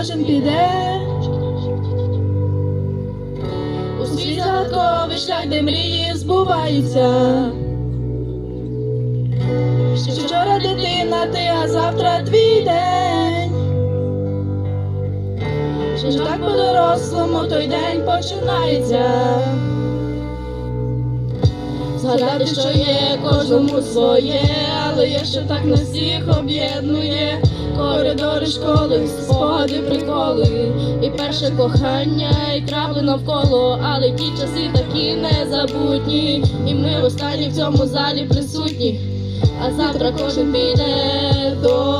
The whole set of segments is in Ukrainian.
кожен піде. У свій загадковий шлях, де мрії збуваються. Ще вчора дитина ти, а завтра твій день. Ж так по-дорослому той день починається. Згадати, що є кожному своє, але є, що так не всіх об'єднує. Коридори школи, спогади, приколи, і перше кохання, і трави навколо, але ті часи такі незабутні, і ми останні в цьому залі присутні. А завтра кожен піде до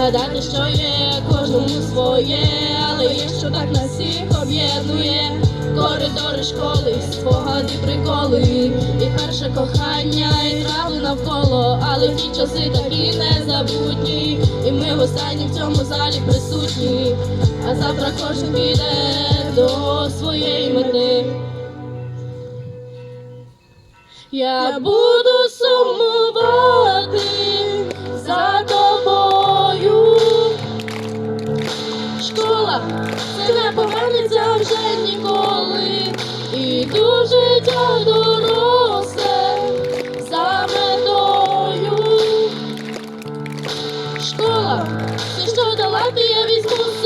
Згадати, що є кожному своє, але є, що так нас всіх об'єднує. Коридори школи, спогади, приколи, і перше кохання, і травли навколо, але ті часи такі незабутні, і ми в останні в цьому залі присутні, а завтра кожен піде до своєї мети. Я буду сумувати Школа це не повернеться вже ніколи. І дуже життя доросле за метою. Школа, все, що дала, я візьму з